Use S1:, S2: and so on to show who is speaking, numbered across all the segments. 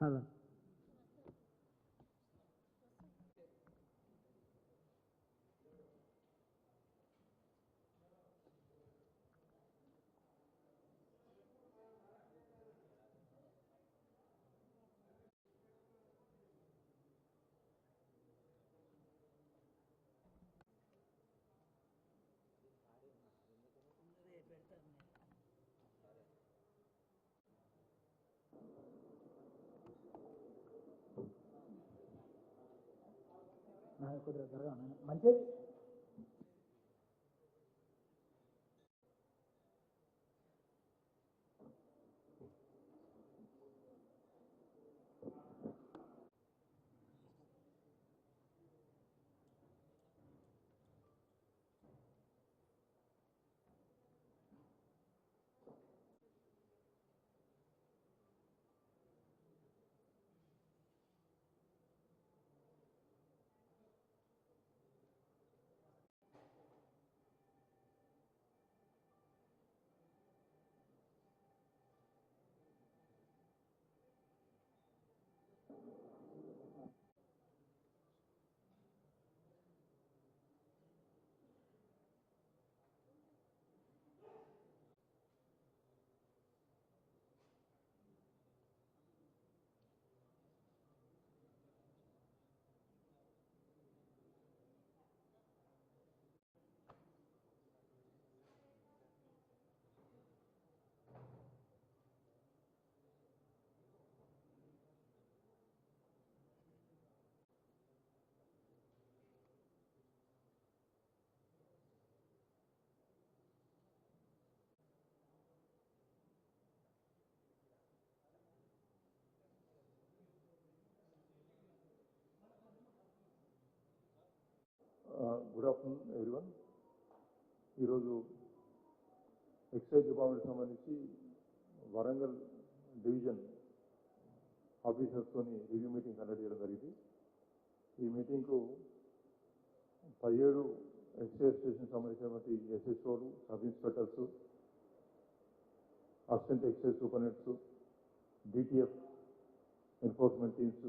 S1: Hello కొద్దిగా త్వరగా ఉన్నాను మంచిది
S2: గుడ్ ఆఫ్టర్నూన్ ఎవ్రీవన్ ఈరోజు ఎక్సైజ్ డిపార్ట్మెంట్ సంబంధించి వరంగల్ డివిజన్ ఆఫీసర్స్తోని రివ్యూ మీటింగ్ కండక్ట్ చేయడం జరిగింది. ఈ మీటింగ్కు పదిహేడు ఎక్సైజ్ స్టేషన్ సంబంధించినటువంటి ఎస్ఎస్ఓలు sub inspectors assistant excise superintendents DTF enforcement teams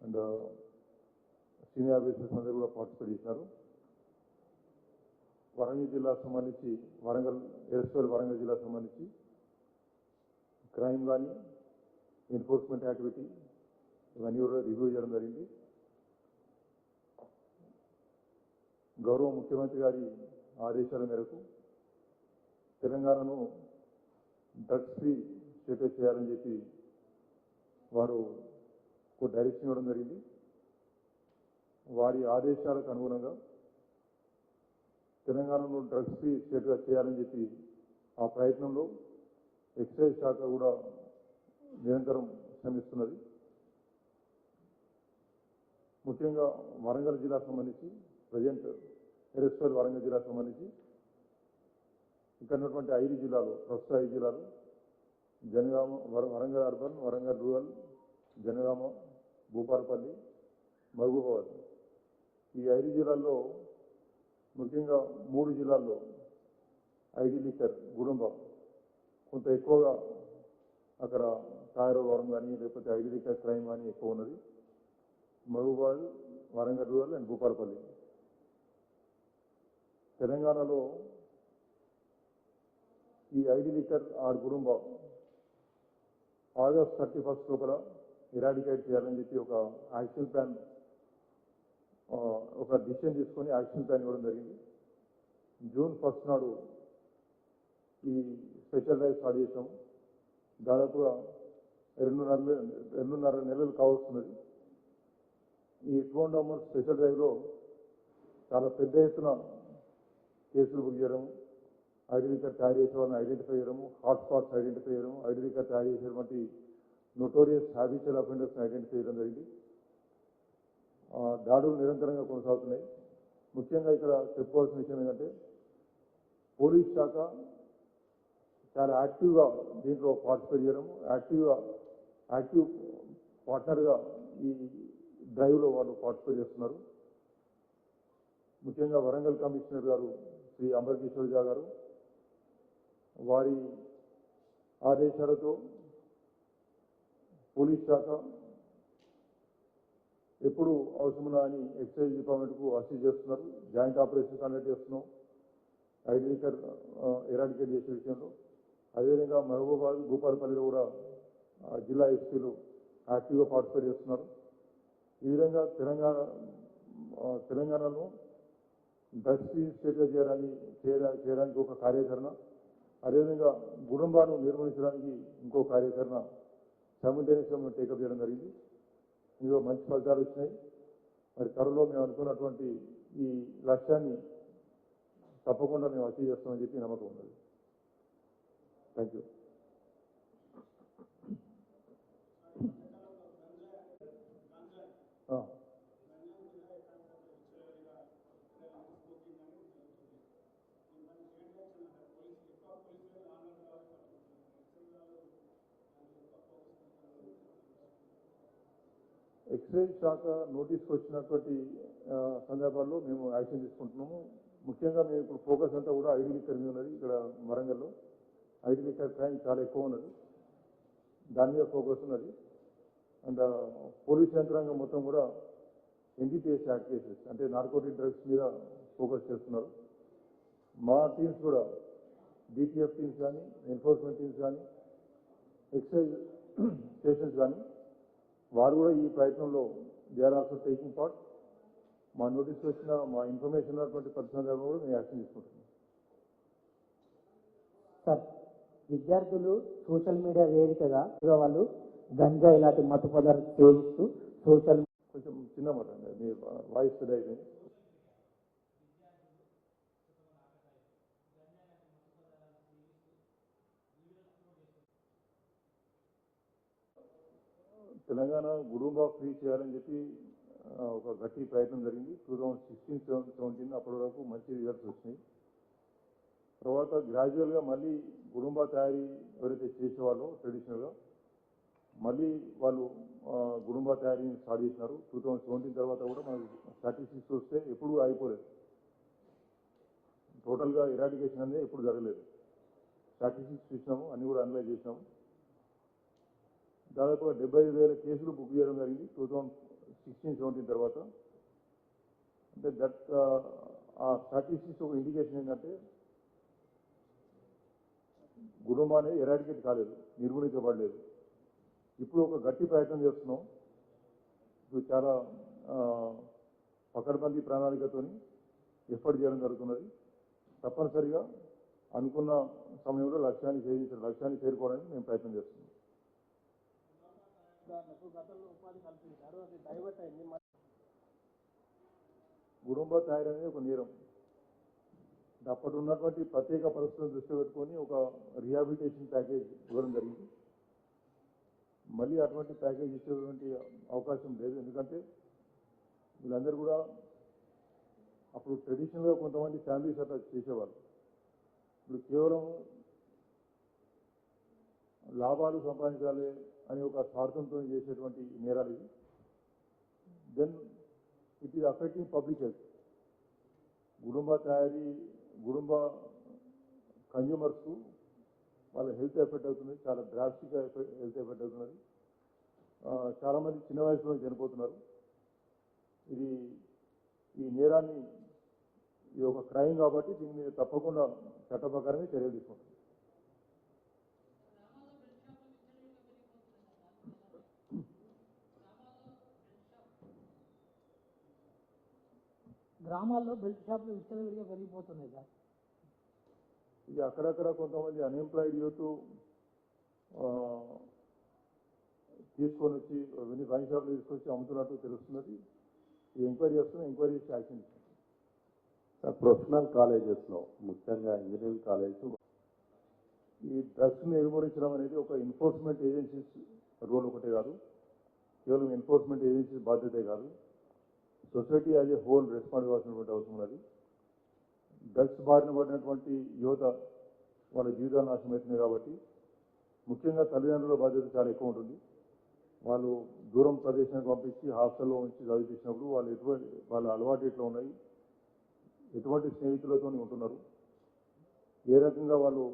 S2: and senior officers అందరూ కూడా పార్టిసిపేట్ చేశారు. వరంగల్ జిల్లాకు సంబంధించి వరంగల్ ఎరస్వేల్ వరంగల్ జిల్లాకు సంబంధించి క్రైమ్ కానీ ఎన్ఫోర్స్మెంట్ యాక్టివిటీ ఇవన్నీ కూడా రివ్యూ చేయడం జరిగింది. గౌరవ ముఖ్యమంత్రి గారి ఆదేశాల మేరకు తెలంగాణను డ్రగ్స్ ఫ్రీ స్టేటస్ చేయాలని చెప్పి వారు ఒక డైరెక్షన్ ఇవ్వడం జరిగింది. వారి ఆదేశాలకు అనుగుణంగా తెలంగాణలో డ్రగ్స్ ఫ్రీ స్టేట్గా చేయాలని చెప్పి ఆ ప్రయత్నంలో ఎక్సైజ్ శాఖ కూడా నిరంతరం శ్రమిస్తున్నది. ముఖ్యంగా వరంగల్ జిల్లాకు సంబంధించి ప్రజెంట్ ఎరస్వల్ వరంగల్ జిల్లాకు సంబంధించి ఇక్కడ ఉన్నటువంటి ఐదు జిల్లాలు ప్రస్తుత ఐదు జిల్లాలు జనగామ వర- వరంగల్ అర్బన్ వరంగల్ రూరల్ జనగామ భూపాలపల్లి మహబూబాబాద్. ఈ ఐదు జిల్లాల్లో ముఖ్యంగా మూడు జిల్లాల్లో ఐడి లీటర్ గుడుంబ కొంత ఎక్కువగా అక్కడ తయారు వరం కానీ లేకపోతే ఐడి లీటర్ క్రైమ్ కానీ ఎక్కువ ఉన్నది. మహబూబాద్ వరంగల్ రూరల్ అండ్ భూపాలపల్లి తెలంగాణలో ఈ ఐడి లీటర్ ఆరు కుటుంబ ఆగస్ట్ థర్టీ ఫస్ట్ లోపల ఇరాడికేట్ చేయాలని చెప్పి ఒక యాక్షన్ ప్లాన్ ఒక డిసిషన్ తీసుకొని యాక్షన్ ప్లాన్ ఇవ్వడం జరిగింది. జూన్ ఫస్ట్ నాడు ఈ స్పెషల్ డ్రైవ్ స్టార్ట్ చేసాము దాదాపుగా రెండున్నర రెండున్నర నెలలు కావస్తున్నది. ఈ టూ అండ్ స్పెషల్ డ్రైవ్లో చాలా పెద్ద ఎత్తున కేసులు బుక్ చేయడము ఐడెంటి కార్డ్ తయారు చేసే వాళ్ళని ఐడెంటిఫై చేయడము హాట్స్పాట్స్ ఐడెంటిఫై చేయడము ఐడెంటి కార్డ్ తయారు చేసేటువంటి నోటోరియస్ హ్యాబిచువల్ అఫెండర్స్ని ఐడెంటిఫై చేయడం జరిగింది. దాడులు నిరంతరంగా కొనసాగుతున్నాయి. ముఖ్యంగా ఇక్కడ చెప్పుకోవాల్సిన విషయం ఏంటంటే పోలీస్ శాఖ చాలా యాక్టివ్గా దీంట్లో పార్టిసిపేట్ చేయడం యాక్టివ్గా యాక్టివ్ పార్ట్నర్గా ఈ డ్రైవ్లో వాళ్ళు పార్టిసిపేట్ చేస్తున్నారు. ముఖ్యంగా వరంగల్ కమిషనర్ గారు శ్రీ అంబర్ జా గారు వారి ఆదేశాలతో పోలీస్ శాఖ ఎప్పుడు అవసరమున్నా అని ఎక్సైజ్ డిపార్ట్మెంట్కు అసీజ్ చేస్తున్నారు. జాయింట్ ఆపరేషన్ కండక్ట్ చేస్తున్నాం. ఐడి లిక్కర్ ఎరాడికేట్ చేసే విషయంలో. అదేవిధంగా మహబూబాబాద్ భూపాలపల్లిలో కూడా జిల్లా ఎస్పీలు యాక్టివ్గా పార్టిసిపేట్ చేస్తున్నారు. ఈ విధంగా తెలంగాణ తెలంగాణలో డ్రగ్స్ ఫ్రీ స్టేట్గా చేయడానికి చేయడానికి ఒక కార్యాచరణ. అదేవిధంగా గుడుంబాను నిర్వహించడానికి ఇంకో కార్యాచరణ సైమిల్టేనియస్గా టేకప్ చేయడం జరిగింది. ఇందులో మంచి ఫలితాలు వచ్చినాయి. మరి త్వరలో మేము అనుకున్నటువంటి ఈ లక్ష్యాన్ని తప్పకుండా మేము అచీవ్ చేస్తామని చెప్పి నమ్మకం ఉన్నది. థ్యాంక్ యూ ఆ. ఎక్సైజ్ శాఖ నోటీస్కి వచ్చినటువంటి సందర్భాల్లో మేము యాక్షన్ తీసుకుంటున్నాము. ముఖ్యంగా మేము ఇప్పుడు ఫోకస్ అంతా కూడా ఐడి లిక్కర్ మీద ఉన్నది ఇక్కడ వరంగల్లో. ఐడి లిక్కర్ క్రైమ్ చాలా ఎక్కువ ఉన్నది. దాని మీద ఫోకస్ ఉన్నది. అండ్ పోలీస్ యంత్రాంగం మొత్తం కూడా ఎన్డీపీఎస్ యాక్ట్ కేసెస్ అంటే నార్కోటిక్ డ్రగ్స్ మీద ఫోకస్ చేస్తున్నారు. మా టీమ్స్ కూడా డిటిఎఫ్ టీమ్స్ కానీ ఎన్ఫోర్స్మెంట్ టీమ్స్ కానీ ఎక్సైజ్ స్టేషన్స్ కానీ వారు కూడా ఈ ప్రయత్నంలో they are also taking part. మా నోటీస్ వచ్చిన మా ఇన్ఫర్మేషన్ ఉన్నటువంటి ప్రతి సందర్భంలో కూడా మేము యాక్షన్ తీసుకుంటున్నాం.
S1: సార్ విద్యార్థులు సోషల్ మీడియా వేదికగా వాళ్ళు గంజా ఇలాంటి మత్తు పదార్థాలు సేవిస్తూ సోషల్
S2: కొంచెం చిన్న మాట వాయిస్ అయిపోయింది. తెలంగాణ గుడుంబా ఫ్రీ చేయాలని చెప్పి ఒక గట్టి ప్రయత్నం జరిగింది. Two thousand sixteen seven seventeen అప్పటి వరకు మంచి రిజల్ట్స్ వచ్చినాయి. తర్వాత గ్రాడ్యువల్గా మళ్ళీ గుడుంబా తయారీ ఎవరైతే చేసేవాళ్ళో ట్రెడిషనల్గా మళ్ళీ వాళ్ళు గుడుంబా తయారీని స్టార్ట్ చేసినారు. టూ థౌజండ్ సెవెంటీన్ తర్వాత కూడా మనకి స్టాటిస్టిక్స్ వస్తే ఎప్పుడు కూడా అయిపోలేదు టోటల్గా ఇరాడికేషన్ అనేది ఎప్పుడు జరగలేదు. స్టాటిస్టిక్స్ చూసినాము అన్నీ కూడా అనలైజ్ చేసినాము. దాదాపుగా డెబ్బై ఐదు వేల కేసులు బుక్ చేయడం జరిగింది. టూ థౌజండ్ సిక్స్టీన్ సెవెంటీన్ తర్వాత. అంటే దట్ ఆ స్టాటిస్టిక్స్ ఒక ఇండికేషన్ ఏంటంటే గుడుంబ అనేది ఎరాడికేట్ కాలేదు నిర్మూలించబడలేదు ఇప్పుడు ఒక గట్టి ప్రయత్నం చేస్తున్నాం. ఇప్పుడు చాలా పకడ్బందీ ప్రణాళికతో ఎఫర్ట్ చేయడం జరుగుతున్నది. తప్పనిసరిగా అనుకున్న సమయంలో లక్ష్యాన్ని ఛేదించిన లక్ష్యాన్ని చేరుకోవడానికి మేము ప్రయత్నం చేస్తున్నాం. గుడుంబ తయారు అనేది ఒక నేరం. అప్పటి ఉన్నటువంటి ప్రత్యేక పరిస్థితులను దృష్టిలో పెట్టుకొని ఒక రిహాబిలిటేషన్ ప్యాకేజ్ ఇవ్వడం జరిగింది. మళ్ళీ అటువంటి ప్యాకేజ్ ఇచ్చేటువంటి అవకాశం లేదు. ఎందుకంటే వీళ్ళందరూ కూడా అప్పుడు ట్రెడిషనల్గా కొంతమంది ఫ్యామిలీస్ అట్లా చేసేవాళ్ళు. ఇప్పుడు కేవలం లాభాలు సంపాదించాలి అనే ఒక స్వార్థంతో చేసేటువంటి నేరాలు ఇవి. Then it is affecting public health Gudumba తయారీ గుడుంబ కన్జ్యూమర్స్ వాళ్ళ హెల్త్ ఎఫెక్ట్ అవుతుంది చాలా డ్రాస్టిక్గా హెల్త్ ఎఫెక్ట్ అవుతున్నది. చాలామంది చిన్న వయసులో చనిపోతున్నారు. ఇది ఈ నేరాన్ని ఇది ఒక క్రైమ్ కాబట్టి దీని మీద తప్పకుండా చట్ట ప్రకారమే చర్యలు తీసుకుంటాం
S1: గ్రామాల్లో బెల్ట్ షాపులు విచ్చలవిడిగా పెరిగిపోతున్నాయి సార్.
S2: ఇది అక్కడక్కడ కొంతమంది అన్ఎంప్లాయిడ్ యూత్ తీసుకొని వచ్చి వైన్ షాప్లు తీసుకొచ్చి అమ్ముతున్నట్టు తెలుస్తున్నది. ఈ ఎంక్వైరీ చేస్తున్నాం ఎంక్వైరీ చేసి యాక్షన్
S3: ప్రొఫెషనల్ కాలేజెస్లో ముఖ్యంగా ఇంజనీరింగ్ కాలేజ్
S2: ఈ డ్రగ్స్ నిర్మూలించడం అనేది ఒక ఎన్ఫోర్స్మెంట్ ఏజెన్సీస్ రోల్ ఒకటే కాదు. కేవలం ఎన్ఫోర్స్మెంట్ ఏజెన్సీస్ బాధ్యతే కాదు. Society as a whole respond కావాల్సినటువంటి అవసరం ఉన్నది డ్రగ్స్ బారిన పడినటువంటి యువత వాళ్ళ జీవితాలు నాశనం అవుతున్నాయి కాబట్టి ముఖ్యంగా తల్లిదండ్రుల బాధ్యత చాలా ఎక్కువ ఉంటుంది. వాళ్ళు దూరం ప్రదేశానికి పంపించి హాస్టల్లో ఉంచి చదివించినప్పుడు వాళ్ళు ఎటువంటి వాళ్ళ అలవాటు ఎట్లా ఉన్నాయి? ఎటువంటి స్నేహితులతో ఉంటున్నారు? ఏ రకంగా వాళ్ళు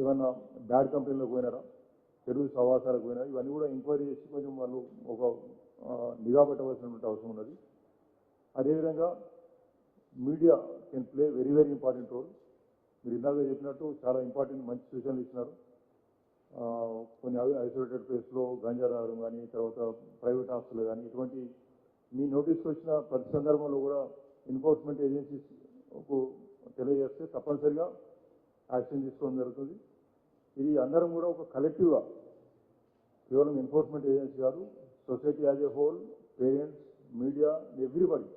S2: ఏమన్నా బ్యాడ్ కంపెనీలో పోయినారా? తెలుగు సవాసాలకు పోయినా ఇవన్నీ కూడా ఎంక్వైరీ చేసి కొంచెం వాళ్ళు ఒక నిఘా పెట్టవలసినటువంటి అవసరం ఉన్నది. అదేవిధంగా media can play very very important role. మీరు ఇందాక చెప్పినట్టు చాలా ఇంపార్టెంట్ మంచి సూచనలు ఇచ్చినారు. కొన్ని ఐసోలేటెడ్ ప్లేస్లో గంజా రావడం కానీ తర్వాత ప్రైవేట్ హాస్టల్ కానీ ఇటువంటి మీ నోటీస్కి వచ్చిన ప్రతి సందర్భంలో కూడా ఎన్ఫోర్స్మెంట్ ఏజెన్సీస్కు తెలియజేస్తే తప్పనిసరిగా యాక్షన్ తీసుకోవడం జరుగుతుంది. ఇది అందరం కూడా ఒక కలెక్టివ్గా కేవలం ఎన్ఫోర్స్మెంట్ ఏజెన్సీ కాదు society as a whole parents media everybody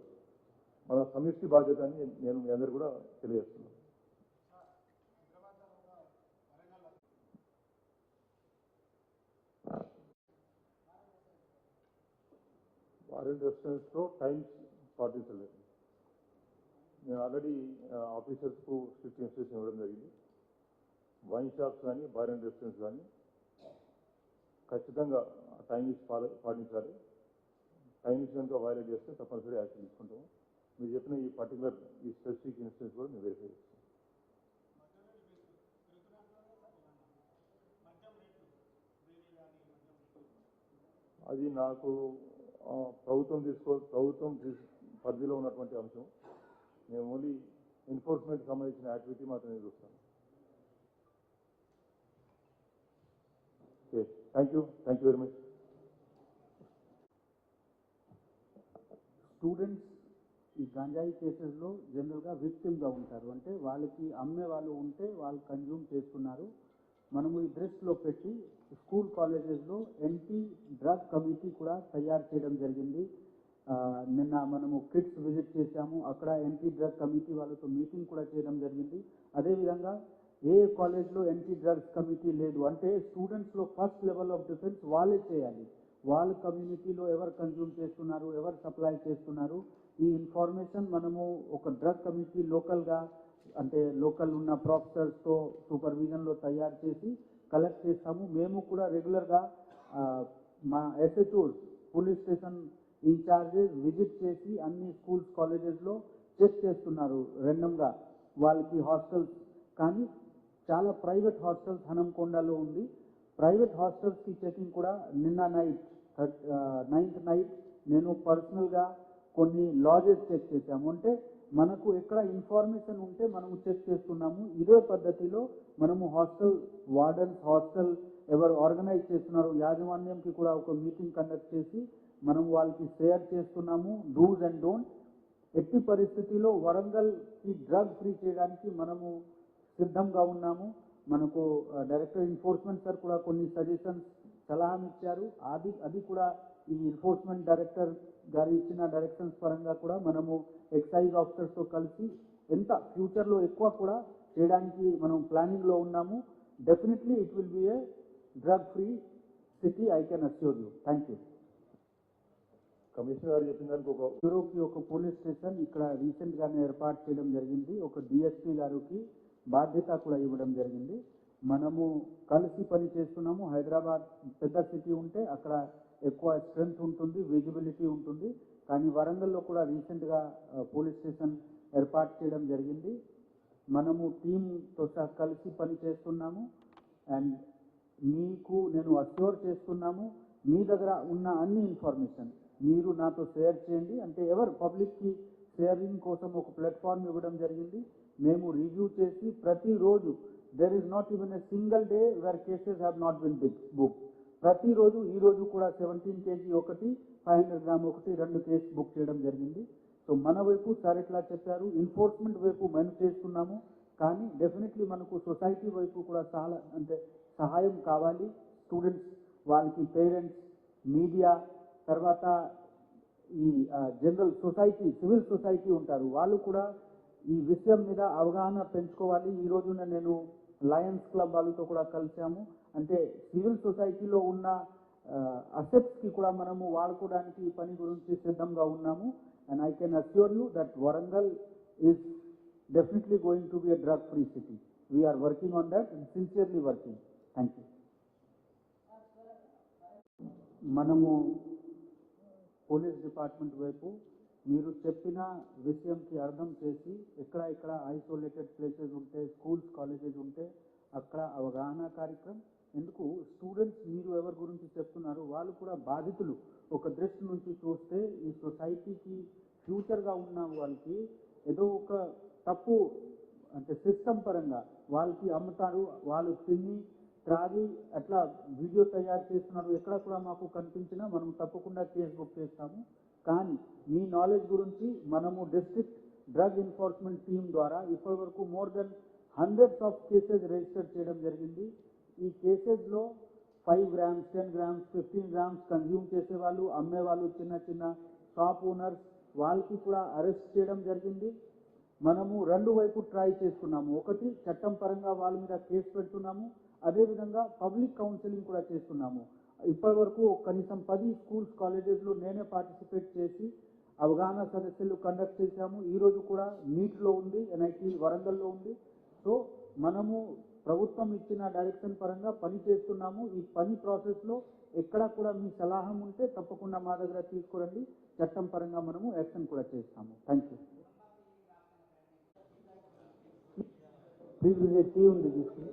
S2: మన సమిష్టి బాధ్యత అని నేను మీ అందరు కూడా తెలియజేస్తున్నాను. వారెంట్ రెస్టారెంట్స్లో టైమ్స్ పాటించలేదు. నేను ఆల్రెడీ ఆఫీసర్స్కు స్ట్రిక్ట్ ఇన్స్ట్రక్షన్ ఇవ్వడం జరిగింది. వైన్ షాప్స్ కానీ బార్ అండ్ రెస్టారెంట్స్ కానీ ఖచ్చితంగా టైమింగ్స్ పాలి పాటించాలి. టైమింగ్స్ కనుక వైలేట్ చేస్తే తప్పనిసరి యాక్షన్ తీసుకుంటాము. మీరు చెప్పిన ఈ పర్టికులర్ ఈ స్పెసిఫిక్ ఇన్స్టెన్స్ కూడా మేము వెరిఫై చేస్తాం అది నాకు ప్రభుత్వం తీసుకో ప్రభుత్వం పరిధిలో ఉన్నటువంటి అంశం. మేము ఓన్లీ ఎన్ఫోర్స్మెంట్ సంబంధించిన యాక్టివిటీ మాత్రమే చూస్తాం okay thank you thank you very much
S4: students ఈ గంజాయి కేసెస్లో జనరల్గా విక్టిమ్గా ఉంటారు. అంటే వాళ్ళకి అమ్మే వాళ్ళు ఉంటే వాళ్ళు కన్జ్యూమ్ చేస్తున్నారు మనము ఈ డ్రెస్లో పెట్టి స్కూల్ కాలేజెస్లో ఎన్టీ డ్రగ్ కమిటీ కూడా తయారు చేయడం జరిగింది. నిన్న మనము కిడ్స్ విజిట్ చేశాము. అక్కడ ఎన్టీ డ్రగ్ కమిటీ వాళ్ళతో మీటింగ్ కూడా చేయడం జరిగింది. అదేవిధంగా ఏ కాలేజ్లో ఎన్టీ డ్రగ్స్ కమిటీ లేదు అంటే స్టూడెంట్స్లో ఫస్ట్ లెవెల్ ఆఫ్ డిఫెన్స్ వాళ్ళే చేయాలి. వాళ్ళ కమ్యూనిటీలో ఎవరు కన్జ్యూమ్ చేస్తున్నారు ఎవరు సప్లై చేస్తున్నారు ఈ ఇన్ఫర్మేషన్ మనము ఒక డ్రగ్ కమిటీ లోకల్గా అంటే లోకల్ ఉన్న ప్రొఫెసర్స్తో సూపర్విజన్లో తయారు చేసి కలెక్ట్ చేస్తాము. మేము కూడా రెగ్యులర్గా మా SHOs police station incharges visit చేసి అన్ని స్కూల్స్ కాలేజెస్లో చెక్ చేస్తున్నారు రెండంగా వాళ్ళకి హాస్టల్స్ కానీ చాలా ప్రైవేట్ హాస్టల్స్ హనంకొండలో ఉంది. ప్రైవేట్ హాస్టల్స్కి చెకింగ్ కూడా నిన్న నైట్ నైన్త్ నైట్ నేను పర్సనల్గా కొన్ని లాజెస్ చెక్ చేసాము అంటే మనకు ఎక్కడ ఇన్ఫర్మేషన్ ఉంటే మనము చెక్ చేస్తున్నాము. ఇదే పద్ధతిలో మనము హాస్టల్ వార్డన్స్ హాస్టల్ ఎవరు ఆర్గనైజ్ చేస్తున్నారో యాజమాన్యంకి కూడా ఒక మీటింగ్ కండక్ట్ చేసి మనం వాళ్ళకి షేర్ చేస్తున్నాము. Dos and don't. ఎట్టి పరిస్థితిలో వరంగల్కి డ్రగ్ ఫ్రీ చేయడానికి మనము సిద్ధంగా ఉన్నాము. మనకు డైరెక్టర్ ఎన్ఫోర్స్మెంట్ సార్ కూడా కొన్ని సజెషన్స్ సలహా ఇచ్చారు. అది అది కూడా ఈ ఎన్ఫోర్స్మెంట్ డైరెక్టర్ గారు ఇచ్చిన డైరెక్షన్స్ పరంగా కూడా మనము ఎక్సైజ్ ఆఫీసర్స్తో కలిసి ఎంత ఫ్యూచర్లో ఎక్కువ కూడా చేయడానికి మనం ప్లానింగ్లో ఉన్నాము. Definitely it will be a drug free city I can assure you thank you
S2: commissioner garu చెప్పిన దానికి ఒక
S4: బ్యూరోకి ఒక పోలీస్ స్టేషన్ ఇక్కడ రీసెంట్ గానే ఏర్పాటు చేయడం జరిగింది. ఒక డిఎస్పీ గారికి బాధ్యత కూడా ఇవ్వడం జరిగింది. మనము కలిసి పని చేస్తున్నాము. హైదరాబాద్ పెద్ద సిటీ ఉంటే అక్కడ ఎక్కువ స్ట్రెంగ్త్ ఉంటుంది విజిబిలిటీ ఉంటుంది. కానీ వరంగల్లో కూడా రీసెంట్గా పోలీస్ స్టేషన్ ఏర్పాటు చేయడం జరిగింది. మనము టీంతో సహా కలిసి పని చేస్తున్నాము. అండ్ మీకు నేను అష్యూర్ చేస్తున్నాము మీ దగ్గర ఉన్న అన్ని ఇన్ఫర్మేషన్ మీరు నాతో షేర్ చేయండి. అంటే ఎవరు పబ్లిక్కి షేరింగ్ కోసం ఒక ప్లాట్ఫామ్ ఇవ్వడం జరిగింది మేము రివ్యూ చేసి ప్రతిరోజు there is not even a single day where cases have not been big book ప్రతిరోజు ఈ రోజు కూడా సెవెంటీన్ కేజీ ఒకటి ఫైవ్ హండ్రెడ్ గ్రామ్ ఒకటి రెండు కేసు బుక్ చేయడం జరిగింది. సో మన వైపు సార్ ఇట్లా చెప్పారు. ఎన్ఫోర్స్మెంట్ వైపు మనం చేస్తున్నాము కానీ డెఫినెట్లీ మనకు సొసైటీ వైపు కూడా చాలా అంటే సహాయం కావాలి. స్టూడెంట్స్ వాళ్ళకి పేరెంట్స్ మీడియా తర్వాత ఈ జనరల్ సొసైటీ సివిల్ సొసైటీ ఉంటారు. వాళ్ళు కూడా ఈ విషయం మీద అవగాహన పెంచుకోవాలి. ఈ రోజున నేను లయన్స్ క్లబ్ వాళ్ళతో కూడా కలిసాము అంటే సివిల్ సొసైటీలో ఉన్న అసెట్స్కి కూడా మనము వాడుకోవడానికి ఈ పని గురించి సిద్ధంగా ఉన్నాము. And I can assure you that Warangal is definitely going to be a drug free city we're working on that sincerely working thank you మనము పోలీస్ డిపార్ట్మెంట్ వైపు మీరు చెప్పిన విషయంకి అర్థం చేసి ఎక్కడ ఎక్కడ ఐసోలేటెడ్ ప్లేసెస్ ఉంటే స్కూల్స్ కాలేజెస్ ఉంటే అక్కడ అవగాహన కార్యక్రమం. ఎందుకు? స్టూడెంట్స్ మీరు ఎవరి గురించి చెప్తున్నారు? వాళ్ళు కూడా బాధితులు. ఒక దృష్టి నుంచి చూస్తే ఈ సొసైటీకి ఫ్యూచర్గా ఉన్న వాళ్ళకి ఏదో ఒక తప్పు అంటే సిస్టమ్ పరంగా వాళ్ళకి అమ్ముతారు వాళ్ళు తిని త్రాగి అట్లా వీడియో తయారు చేస్తున్నారు. ఎక్కడ కూడా మాకు కనిపించినా మనం తప్పకుండా కేసు బుక్ చేస్తాము కానీ మీ నాలెడ్జ్ గురించి మనము డిస్ట్రిక్ట్ డ్రగ్ ఎన్ఫోర్స్మెంట్ టీమ్ ద్వారా ఇప్పటి వరకు more than hundreds of cases register చేయడం జరిగింది. ఈ కేసెస్లో five grams ten grams fifteen grams consume చేసేవాళ్ళు అమ్మేవాళ్ళు చిన్న చిన్న షాప్ ఓనర్స్ వాళ్ళకి కూడా అరెస్ట్ చేయడం జరిగింది. మనము రెండు వైపు ట్రై చేస్తున్నాము ఒకటి చట్టం పరంగా వాళ్ళ మీద కేసు పెడుతున్నాము. అదేవిధంగా పబ్లిక్ కౌన్సిలింగ్ కూడా చేస్తున్నాము. ఇప్పటి వరకు కనీసం పది స్కూల్స్ కాలేజెస్లో నేనే పార్టిసిపేట్ చేసి అవగాహన సదస్సులు కండక్ట్ చేశాము. ఈరోజు కూడా నీట్లో ఉంది ఎన్ఐటి వరంగల్లో ఉంది. సో మనము ప్రభుత్వం ఇచ్చిన డైరెక్షన్ పరంగా పని చేస్తున్నాము. ఈ పని ప్రాసెస్లో ఎక్కడ కూడా మీ సలహం ఉంటే తప్పకుండా మా దగ్గర తీసుకురండి. చట్టం పరంగా మనము యాక్షన్ కూడా చేస్తాము. థ్యాంక్ యూ
S1: ప్లీజ్ ఉంది తీసుకుని.